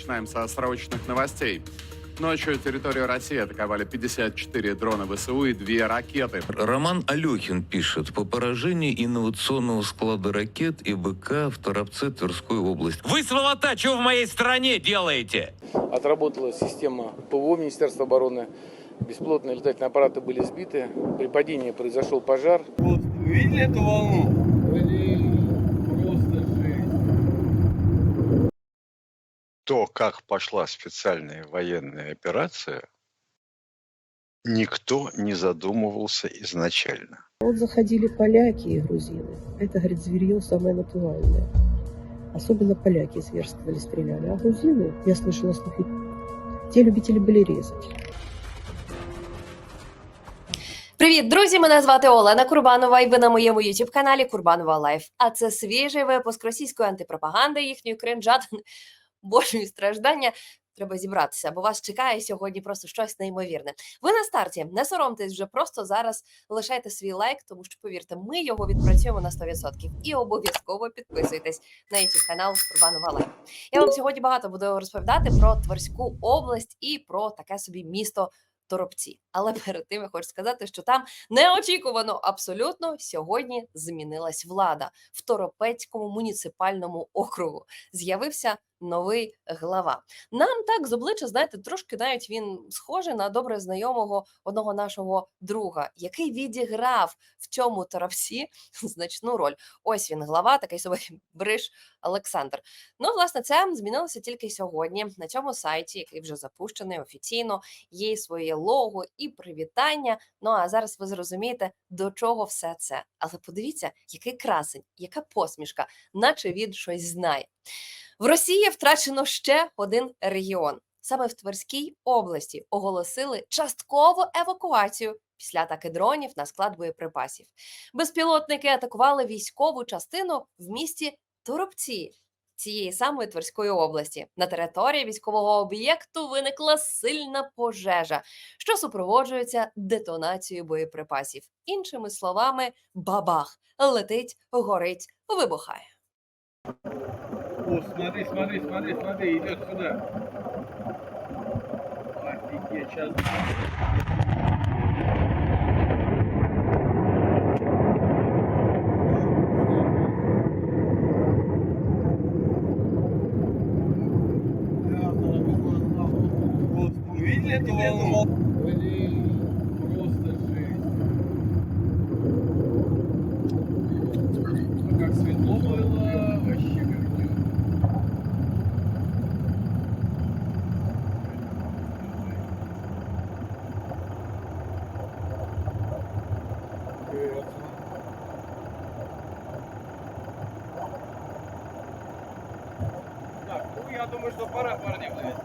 начинаем со срочных новостей. Ночью территорию России атаковали 54 дрона ВСУ и две ракеты. Роман Алехин пишет, по поражению инновационного склада ракет и БК в Торопце Тверской области. Вы, сволота, что в моей стране делаете? Отработала система ПВО Министерства обороны. Беспилотные летательные аппараты были сбиты. При падении произошел пожар. Вот, вы видели эту волну? то, как пошла специальная военная операция, никто не задумывался изначально. Вот заходили поляки и грузины. Это, говорит, зверье самое натуральное. Особенно поляки зверствовали, стреляли. А грузины, я слышала слухи, те любители были резать. Привіт, друзі! Мене звати Олена Курбанова, і ви на моєму youtube каналі Курбанова Лайф. А це свіжий випуск російської антипропаганди, їхньої кринжатин, божої страждання. Треба зібратися, бо вас чекає сьогодні просто щось неймовірне. Ви на старті, не соромтесь вже просто зараз лишайте свій лайк, тому що повірте, ми його відпрацюємо на 100%. І обов'язково підписуйтесь на youtube канал Курбанова Лайф. Я вам сьогодні багато буду розповідати про Тверську область і про таке собі місто Торопці. Але перед тим я хочу сказати, що там неочікувано абсолютно сьогодні змінилась влада в Торопецькому муніципальному округу. З'явився новий глава. Нам так з обличчя, знаєте, трошки навіть він схожий на добре знайомого одного нашого друга, який відіграв в цьому торопці значну роль. Ось він глава, такий собі Бриш Олександр. Ну, власне, це змінилося тільки сьогодні на цьому сайті, який вже запущений офіційно. Є своє лого і привітання. Ну а зараз ви зрозумієте, до чого все це. Але подивіться, який красень, яка посмішка, наче він щось знає. В Росії втрачено ще один регіон. Саме в Тверській області оголосили часткову евакуацію після атаки дронів на склад боєприпасів. Безпілотники атакували військову частину в місті Торопці цієї самої Тверської області. На території військового об'єкту виникла сильна пожежа, що супроводжується детонацією боєприпасів. Іншими словами, бабах летить, горить, вибухає. О, смотри, смотри, смотри, смотри, идет сюда. Офигеть, сейчас. Видели эту волну? Так, ну я думаю, что пора, парни, блядь.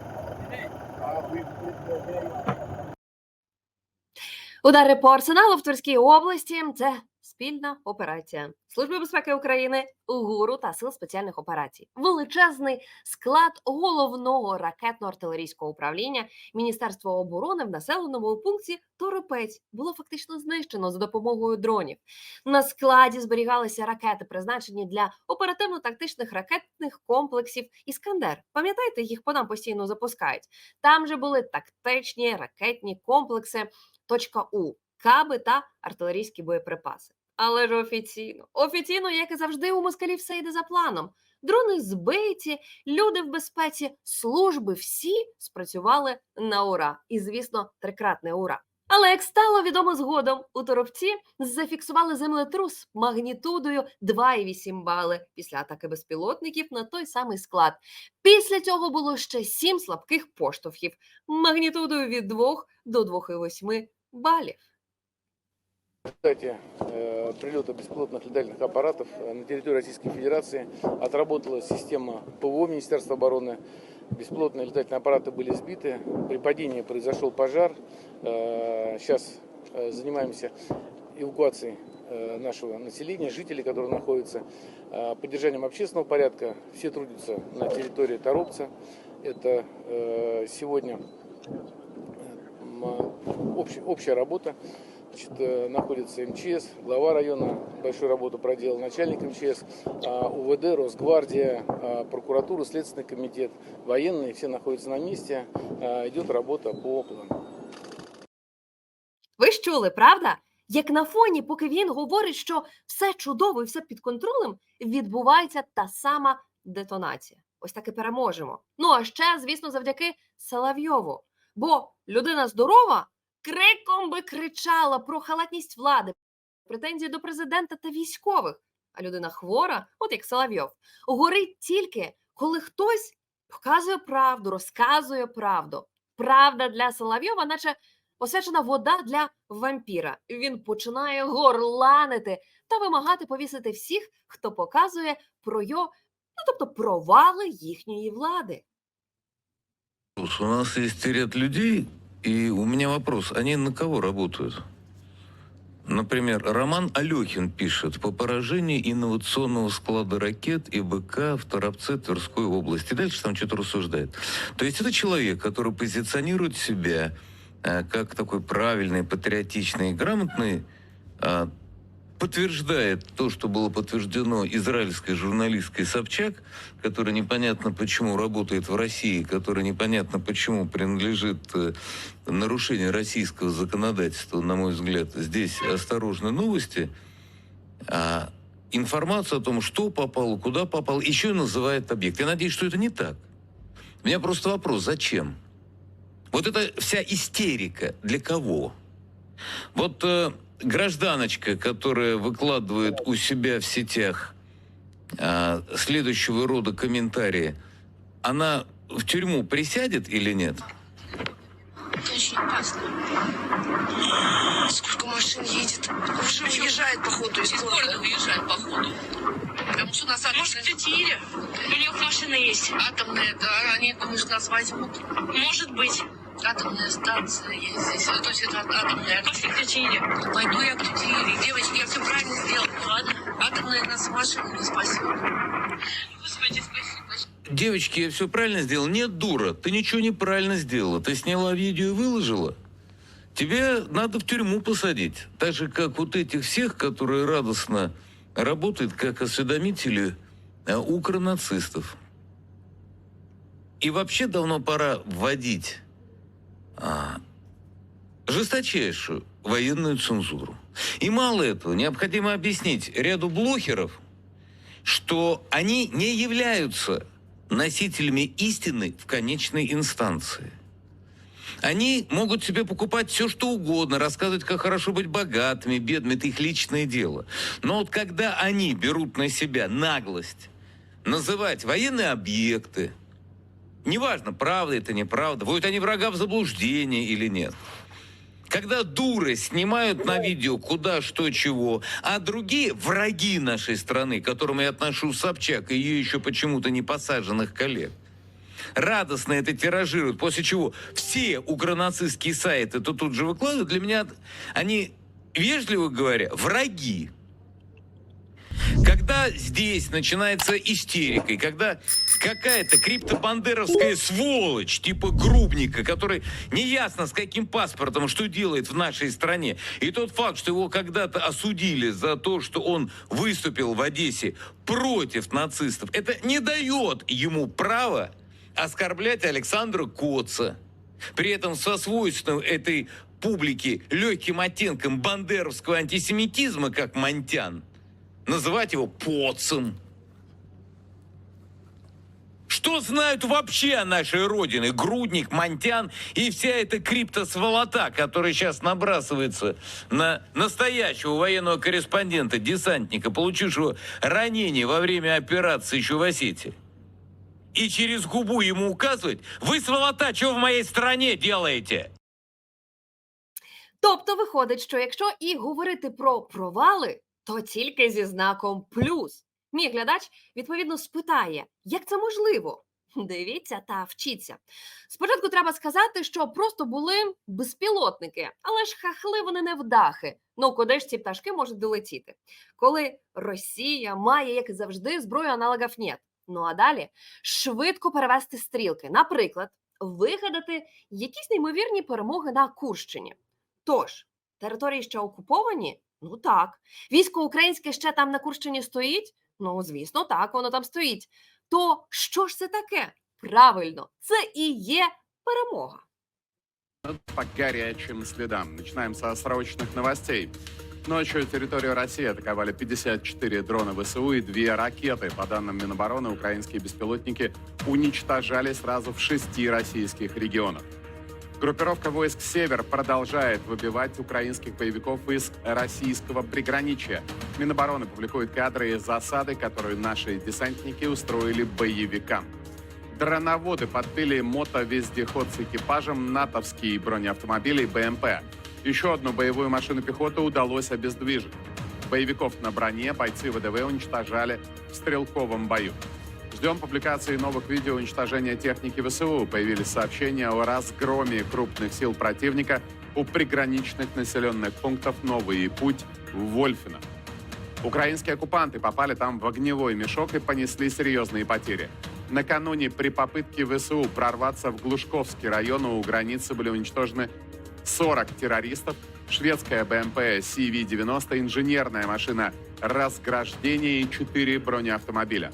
Удари по арсеналу в Тверській області це спільна операція Служби безпеки України, УГУРу та Сил спеціальних операцій. Величезний склад головного ракетно-артилерійського управління Міністерства оборони в населеному пункті Торопець було фактично знищено за допомогою дронів. На складі зберігалися ракети, призначені для оперативно-тактичних ракетних комплексів Іскандер. Пам'ятаєте, їх по нам постійно запускають. Там же були тактичні ракетні комплекси точка У, каби та артилерійські боєприпаси. Але ж офіційно, офіційно, як і завжди, у москалів все йде за планом. Дрони збиті, люди в безпеці, служби всі спрацювали на ура. І, звісно, трикратне ура. Але як стало відомо згодом, у Торопці зафіксували землетрус магнітудою 2,8 бали після атаки безпілотників на той самий склад. Після цього було ще сім слабких поштовхів магнітудою від 2 до 2,8 балів. Кстати, э, прилета беспилотных летательных аппаратов на территории Российской Федерации отработала система ПВО Министерства обороны. Беспилотные летательные аппараты были сбиты. При падении произошел пожар. Э, Сейчас э, занимаемся эвакуацией нашего населения, жителей, которые находятся, поддержанием общественного порядка. Все трудятся на территории Торопца. Это сегодня общая работа. Значит, э, находится МЧС, глава района большую работу проделал, начальник МЧС, а, УВД, Росгвардия, а, прокуратура, Следственный комитет, военные, все находятся на месте. А, Идет работа по плану. Ви ж чули, правда? Як на фоні, поки він говорить, що все чудово і все під контролем, відбувається та сама детонація. Ось так і переможемо. Ну а ще, звісно, завдяки Соловйову. Бо людина здорова криком би кричала про халатність влади, претензії до президента та військових. А людина хвора, от як Соловйов, горить тільки, коли хтось показує правду, розказує правду. Правда для Соловйова, наче освячена вода для вампіра. Він починає горланити та вимагати повісити всіх, хто показує про його, ну тобто провали їхньої влади. У нас есть ряд людей, и у меня вопрос, они на кого работают? Например, Роман Алехин пишет по поражению инновационного склада ракет и БК в Торопце Тверской области. Дальше там что-то рассуждает. То есть это человек, который позиционирует себя э, как такой правильный, патриотичный и грамотный, а, подтверждает то, что было подтверждено израильской журналисткой Собчак, которая непонятно почему работает в России, которая непонятно почему принадлежит э, нарушению российского законодательства, на мой взгляд. Здесь осторожны новости. А информацию о том, что попало, куда попало, еще и называет объект. Я надеюсь, что это не так. У меня просто вопрос, зачем? Вот эта вся истерика для кого? Вот э, гражданочка, которая выкладывает у себя в сетях а, следующего рода комментарии, она в тюрьму присядет или нет? Очень опасно. Сколько машин едет? Уже уезжает, походу, из, города. уезжает, походу. Потому что у нас Может, Тетире? У них машина есть. Атомная, да. Они, думаешь, нас возьмут? Может быть. Атомная станция есть здесь. То есть это атомная. Пошли к Тетире. Пойду я к Тетире. Девочки, я все правильно сделала. Ладно. Атомная нас машина не спасет. Господи, спасибо. Девочки, я все правильно сделал? Нет, дура, ты ничего неправильно сделала. Ты сняла видео и выложила. Тебе надо в тюрьму посадить. Так же, как вот этих всех, которые радостно работают как осведомители э, укронацистов. И вообще давно пора вводить а, жесточайшую военную цензуру. И мало этого, необходимо объяснить ряду блогеров, что они не являются носителями истины в конечной инстанции. Они могут себе покупать все, что угодно, рассказывать, как хорошо быть богатыми, бедными, это их личное дело. Но вот когда они берут на себя наглость называть военные объекты, неважно, правда это, неправда, вводят они врага в заблуждение или нет, когда дуры снимают на видео куда, что, чего, а другие враги нашей страны, к которым я отношу Собчак и ее еще почему-то не посаженных коллег, радостно это тиражируют, после чего все укронацистские сайты то тут же выкладывают, для меня они, вежливо говоря, враги. Когда здесь начинается истерика, и когда какая-то криптобандеровская сволочь, типа Грубника, который неясно с каким паспортом, что делает в нашей стране, и тот факт, что его когда-то осудили за то, что он выступил в Одессе против нацистов, это не дает ему права оскорблять Александра Коца. При этом со свойственным этой публике легким оттенком бандеровского антисемитизма, как Монтян, называть его поцем. Что знают вообще о нашей родине Грудник, Монтян и вся эта криптосволота, которая сейчас набрасывается на настоящего военного корреспондента, десантника, получившего ранение во время операции еще в Осетии? И через губу ему указывать, вы, сволота, что в моей стране делаете? Тобто виходить, що якщо і говорити про провали, то тільки зі знаком плюс. Мій глядач відповідно спитає, як це можливо? Дивіться та вчіться. Спочатку треба сказати, що просто були безпілотники, але ж хахли вони не вдахи. Ну куди ж ці пташки можуть долетіти? Коли Росія має, як і завжди, зброю аналогів нет. Ну а далі швидко перевести стрілки. Наприклад, вигадати якісь неймовірні перемоги на Курщині. Тож, Території ще окуповані? Ну так. Військо українське ще там на Курщині стоїть? Ну, звісно, так, воно там стоїть. То що ж це таке? Правильно, це і є перемога. По горячим следам. Начинаем со срочных новостей. Ночью территорию России атаковали 54 дрона ВСУ и две ракеты. По данным Минобороны, украинские беспилотники уничтожали сразу в шести российских регионах. Группировка войск «Север» продолжает выбивать украинских боевиков из российского приграничья. Минобороны публикует кадры из засады, которую наши десантники устроили боевикам. Дроноводы подбили мотовездеход с экипажем, натовские бронеавтомобили БМП. Еще одну боевую машину пехоты удалось обездвижить. Боевиков на броне бойцы ВДВ уничтожали в стрелковом бою. Ждем публикации новых видео уничтожения техники ВСУ. Появились сообщения о разгроме крупных сил противника у приграничных населенных пунктов Новый Путь в Вольфино. Украинские оккупанты попали там в огневой мешок и понесли серьезные потери. Накануне при попытке ВСУ прорваться в Глушковский район у границы были уничтожены 40 террористов, шведская БМП CV-90, инженерная машина разграждения и 4 бронеавтомобиля.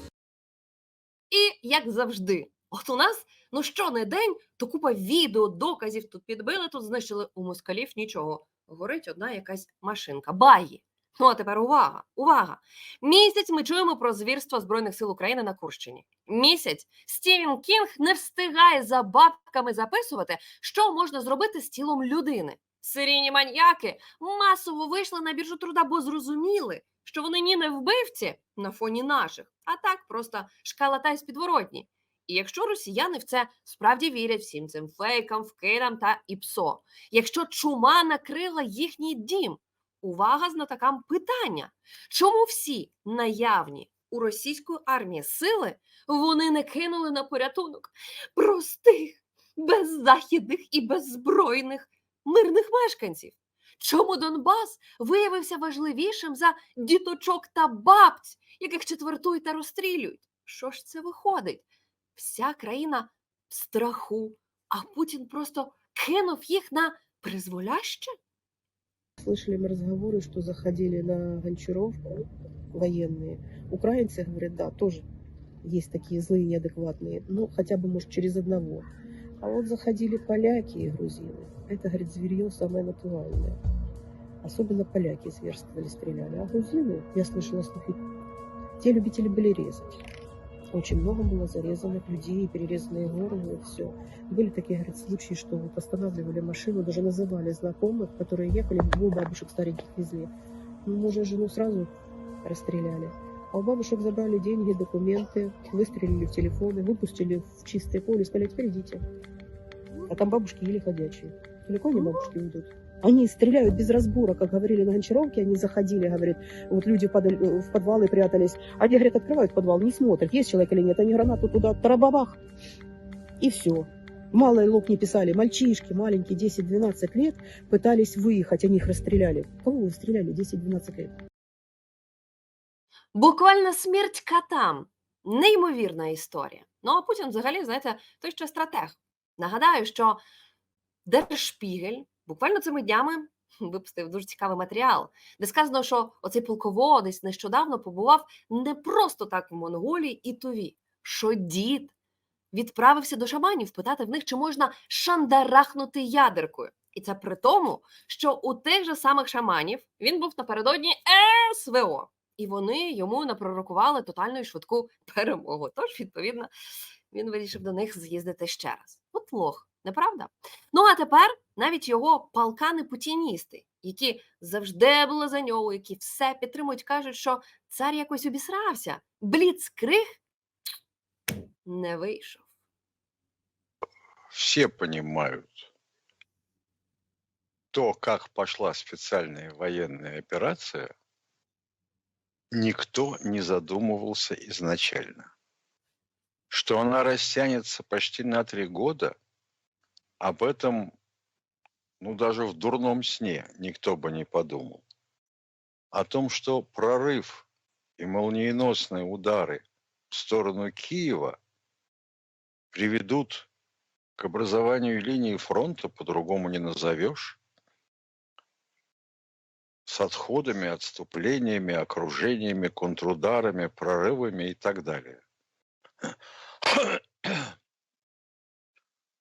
І як завжди, от у нас ну що не день, то купа відео, доказів тут підбили, тут знищили у москалів нічого. Горить одна якась машинка. Баї. Ну а тепер увага! Увага! Місяць ми чуємо про звірства Збройних сил України на Курщині. Місяць Стівен Кінг не встигає за бабками записувати, що можна зробити з тілом людини. Серійні маньяки масово вийшли на біржу труда, бо зрозуміли, що вони ні не вбивці на фоні наших, а так просто шкалатай з підворотні. І якщо росіяни в це справді вірять всім цим фейкам, вкидам та ІПСО, якщо чума накрила їхній дім, увага знатокам питання, чому всі наявні у російської армії сили вони не кинули на порятунок простих, беззахідних і беззбройних мирних мешканців? Чому Донбас виявився важливішим за діточок та бабць, яких четвертують та розстрілюють? Що ж це виходить? Вся країна в страху, а Путін просто кинув їх на призволяще? Слышали мы разговоры, что заходили на Гончаровку военные. Украинцы говорят, да, тоже есть такие злые, неадекватные, ну, хотя бы, может, через одного. А вот заходили поляки и грузины. Это, говорит, зверье самое натуральное. Особенно поляки зверствовали, стреляли. А грузины, я слышала слухи, те любители были резать. Очень много было зарезанных людей, перерезанные горло, и все. Были такие, говорит, случаи, что вот останавливали машину, даже называли знакомых, которые ехали, двух бабушек стареньких везли. Ну, мужа и жену сразу расстреляли. А у бабушек забрали деньги, документы, выстрелили в телефоны, выпустили в чистое поле, сказали, теперь идите. А там бабушки еле ходячие. Далеко не бабушки уйдут. Они стреляют без разбора, как говорили на Гончаровке, они заходили, говорит, вот люди падали, в подвалы прятались. Они, говорят, открывают подвал, не смотрят, есть человек или нет, они гранату туда, тарабабах, и все. Малый лоб не писали, мальчишки маленькие, 10-12 лет, пытались выехать, они их расстреляли. Кого вы стреляли 10-12 лет? Буквально смерть котам. Неймовірна історія. Ну а Путін, взагалі, знаєте, той ще стратег. Нагадаю, що Держшпігель буквально цими днями випустив дуже цікавий матеріал, де сказано, що оцей полководець нещодавно побував не просто так в Монголії і Туві, що дід відправився до шаманів питати в них, чи можна шандарахнути ядеркою. І це при тому, що у тих же самих шаманів він був напередодні СВО, і вони йому напророкували тотальну і швидку перемогу. Тож, відповідно, він вирішив до них з'їздити ще раз. От лох, неправда? Ну а тепер навіть його палкани-путіністи, які завжди були за нього, які все підтримують, кажуть, що цар якось обісрався. Бліцкриг не вийшов. Все понимают, то, как пошла специальная военная операция, никто не задумывался изначально. Что она растянется почти на три года, об этом, ну, даже в дурном сне никто бы не подумал. О том, что прорыв и молниеносные удары в сторону Киева приведут к образованию линии фронта, по-другому не назовешь, с отходами, отступлениями, окружениями, контрударами, прорывами и так далее.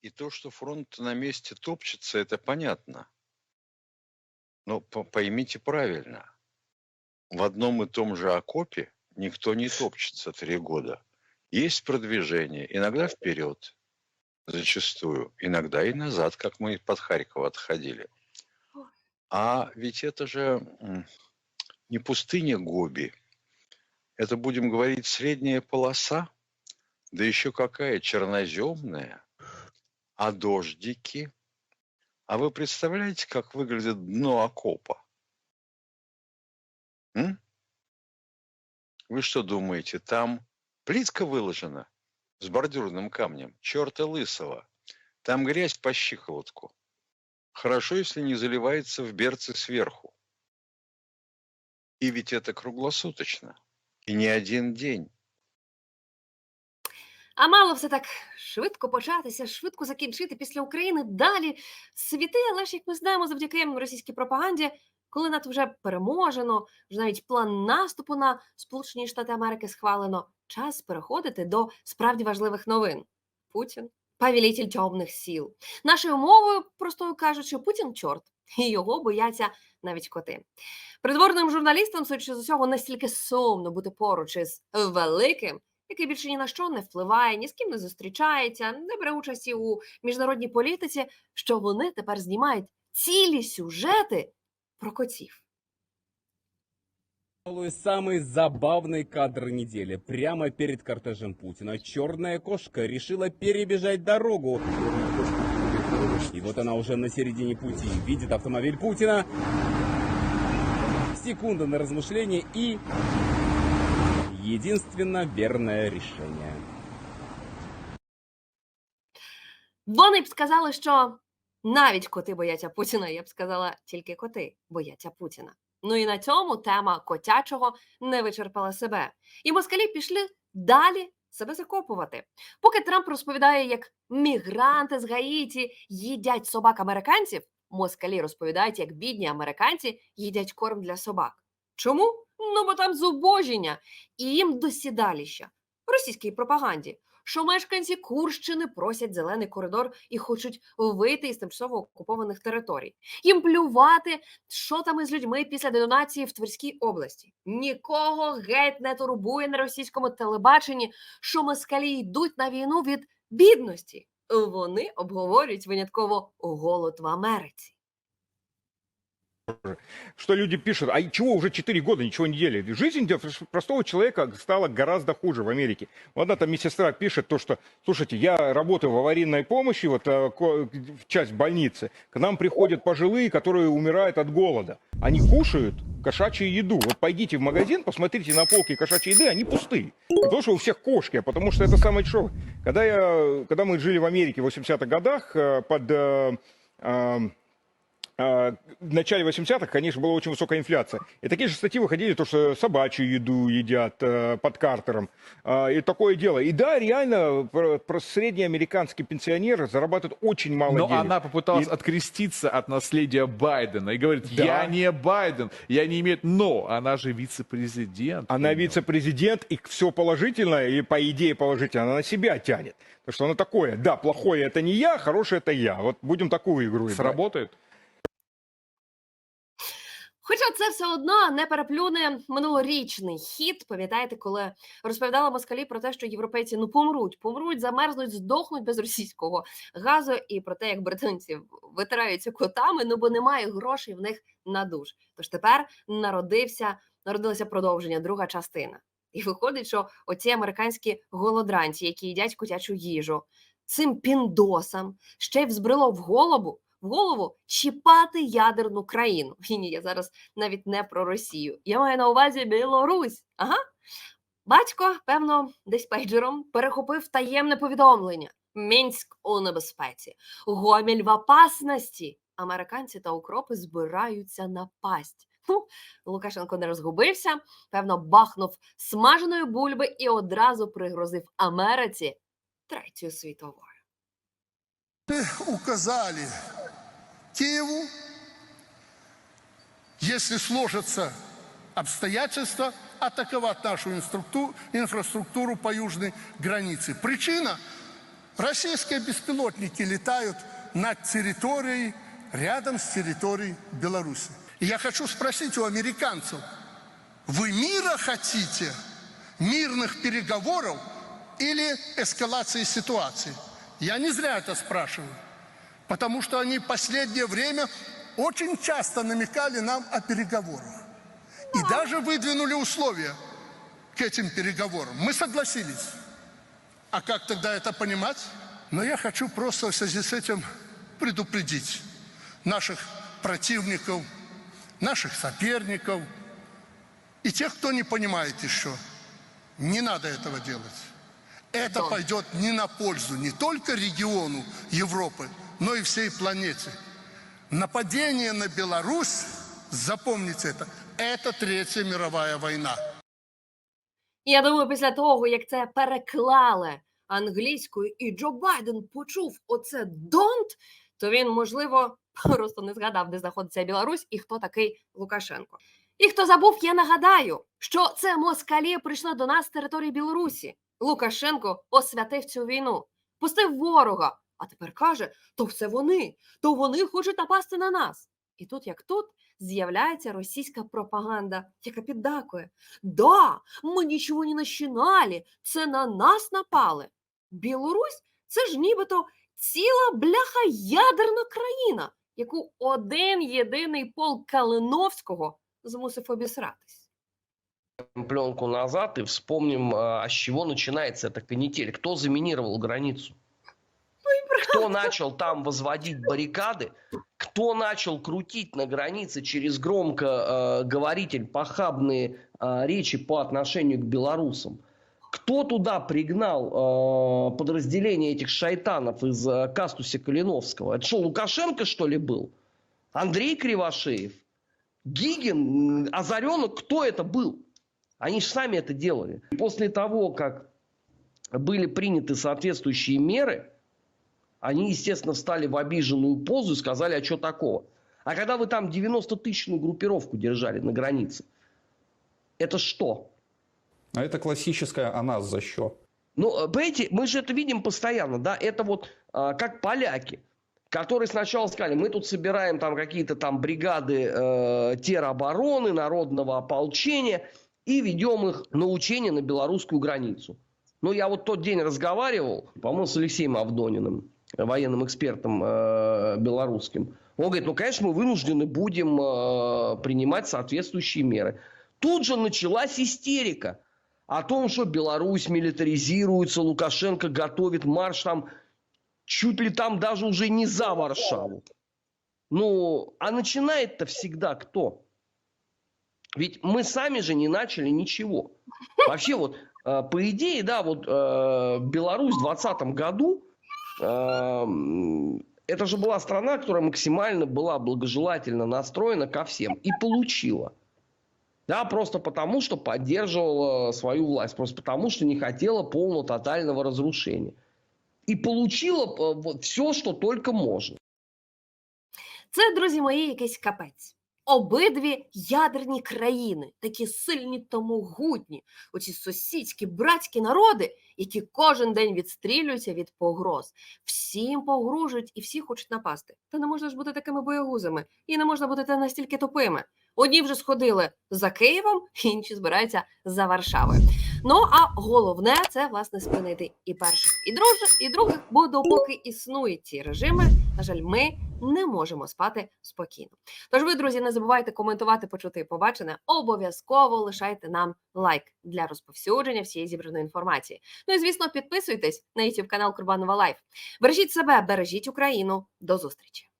И то, что фронт на месте топчется, это понятно. Но по- поймите правильно, в одном и том же окопе никто не топчется три года. Есть продвижение, иногда вперед, зачастую, иногда и назад, как мы под Харьков отходили. А ведь это же не пустыня Гоби. Это, будем говорить, средняя полоса, да еще какая черноземная, а дождики. А вы представляете, как выглядит дно окопа? М? Вы что думаете, там плитка выложена с бордюрным камнем? Черта лысого. Там грязь по щиколотку. Хорошо, если не заливается в берцы сверху. И ведь это круглосуточно. И не один день. А мало все так швидко початися, швидко закінчити після України далі світи, але ж як ми знаємо, завдяки російській пропаганді, коли НАТО вже переможено, вже навіть план наступу на Сполучені Штати Америки схвалено, час переходити до справді важливих новин. Путін повелитель темних сіл. Нашою мовою, простою кажучи, Путін чорт, і його бояться навіть коти. Придворним журналістам, судячи з усього, настільки сумно бути поруч із великим, який більше ні на що не впливає, ні з ким не зустрічається, не бере участі у міжнародній політиці, що вони тепер знімають цілі сюжети про котів. Пожалуй, самый забавный кадр недели. Прямо перед кортежем Путина черная кошка решила перебежать дорогу. И вот она уже на середине пути. Видит автомобиль Путина. Секунда на размышление и единственно верное решение. Вони б сказали, що навіть коти бояться Путіна. Я б сказала, тільки коти бояться Путіна. Ну і на цьому тема котячого не вичерпала себе. І москалі пішли далі себе закопувати. Поки Трамп розповідає, як мігранти з Гаїті їдять собак американців, москалі розповідають, як бідні американці їдять корм для собак. Чому? Ну бо там зубожіння, і їм досідаліща російській пропаганді що мешканці Курщини просять зелений коридор і хочуть вийти із тимчасово окупованих територій. Їм плювати, що там із людьми після денонації в Тверській області. Нікого геть не турбує на російському телебаченні, що москалі йдуть на війну від бідності. Вони обговорюють винятково голод в Америці. Что люди пишут, а чего уже 4 года ничего не делали? Жизнь для простого человека стала гораздо хуже в Америке. Вот одна там медсестра пишет то, что, слушайте, я работаю в аварийной помощи, вот э, в часть больницы, к нам приходят пожилые, которые умирают от голода. Они кушают кошачью еду. Вот пойдите в магазин, посмотрите на полки кошачьей еды, они пустые. Потому что у всех кошки, а потому что это самое дешевое. Когда, я, когда мы жили в Америке в 80-х годах, э, под... а, в начале 80-х, конечно, была очень высокая инфляция. И такие же статьи выходили, то, что собачью еду едят э, под Картером. А, и такое дело. И да, реально, про, средний американский пенсионер зарабатывает очень мало Но денег. она попыталась И- откреститься от наследия Байдена и говорит, Да. я не Байден, я не имею... Но она же вице-президент. Она вице-президент, и все положительное, и по идее положительное, она на себя тянет. Потому что она такое, да, плохое это не я, хорошее это я. Вот будем такую игру играть. Сработает? Хоча це все одно не переплюне минулорічний хід. Пам'ятаєте, коли розповідала москалі про те, що європейці ну помруть, помруть, замерзнуть, здохнуть без російського газу, і про те, як британці витираються котами, ну бо немає грошей в них на душ. Тож тепер народився, народилося продовження, друга частина. І виходить, що оці американські голодранці, які їдять котячу їжу, цим піндосам ще й взбрело в голову, в голову чіпати ядерну країну. І ні, я зараз навіть не про Росію. Я маю на увазі Білорусь. Ага. Батько, певно, десь пейджером перехопив таємне повідомлення. Мінськ у небезпеці, Гомель в опасності. Американці та укропи збираються напасть. Ну, Лукашенко не розгубився, певно, бахнув смаженої бульби і одразу пригрозив Америці третьою світовою. указали Киеву если сложатся обстоятельства, атаковать нашу инфраструктуру по южной границе. Причина – российские беспилотники летают над территорией, рядом с территорией Беларуси. И я хочу спросить у американцев, вы мира хотите, мирных переговоров или эскалации ситуации? Я не зря это спрашиваю, потому что они в последнее время очень часто намекали нам о переговорах. И даже выдвинули условия к этим переговорам. Мы согласились. А как тогда это понимать? Но я хочу просто в связи с этим предупредить наших противников, наших соперников и тех, кто не понимает еще. Не надо этого делать. Это пойдет не на пользу не только региону Европы, но и всей планете. Нападение на Беларусь, запомните это, это Третья мировая война. Я думаю, після того, як це переклали англійською, і Джо Байден почув оце «don't», то він, можливо, просто не згадав, де знаходиться Білорусь і хто такий Лукашенко. І хто забув, я нагадаю, що це москалі прийшли до нас з території Білорусі. Лукашенко освятив цю війну, пустив ворога, а тепер каже: то все вони, то вони хочуть напасти на нас. І тут, як тут, з'являється російська пропаганда, яка піддакує: Да, ми нічого не начинали, це на нас напали. Білорусь це ж нібито ціла бляха ядерна країна, яку один єдиний полк Калиновського змусив обісратись. пленку назад и вспомним, а, с чего начинается эта канитель. Кто заминировал границу? Кто начал там возводить баррикады? Кто начал крутить на границе через громкоговоритель похабные а, речи по отношению к белорусам? Кто туда пригнал э, подразделение этих шайтанов из э, Кастуся Калиновского? Это что, Лукашенко, что ли, был? Андрей Кривошеев? Гигин? Озаренок? Кто это был? Они же сами это делали. После того, как были приняты соответствующие меры, они, естественно, встали в обиженную позу и сказали, а что такого? А когда вы там 90-тысячную группировку держали на границе, это что? А это классическая «а нас за что?». Ну, э, понимаете, мы же это видим постоянно, да, это вот а, как поляки, которые сначала сказали, мы тут собираем там какие-то там бригады э, теробороны, народного ополчения и ведем их на учения на белорусскую границу. Ну, я вот тот день разговаривал, по-моему, с Алексеем Авдониным, военным экспертом э, белорусским. Он говорит, ну, конечно, мы вынуждены будем э, принимать соответствующие меры. Тут же началась истерика о том, что Беларусь милитаризируется, Лукашенко готовит марш там, чуть ли там даже уже не за Варшаву. Ну, а начинает-то всегда кто? Ведь мы сами же не начали ничего. Вообще вот, э, по идее, да, вот Беларусь в 2020 году, это же была страна, которая максимально была благожелательно настроена ко всем и получила. Да, просто потому, что поддерживала свою власть, просто потому, что не хотела полного тотального разрушения. И получила э, все, что только можно. Це, друзі мої, якийсь капець. Обидві ядерні країни, такі сильні та могутні, оці сусідські братські народи, які кожен день відстрілюються від погроз, всім погрожують і всі хочуть напасти. Та не можна ж бути такими боягузами, і не можна бути настільки тупими. Одні вже сходили за Києвом, інші збираються за Варшавою. Ну а головне це власне спинити і перших, і других, і других, бо допоки існують ці режими, на жаль, ми не можемо спати спокійно. Тож ви, друзі, не забувайте коментувати, почути і побачене. Обов'язково лишайте нам лайк для розповсюдження всієї зібраної інформації. Ну і звісно, підписуйтесь на YouTube канал Курбанова Лайф. Бережіть себе, бережіть Україну. До зустрічі!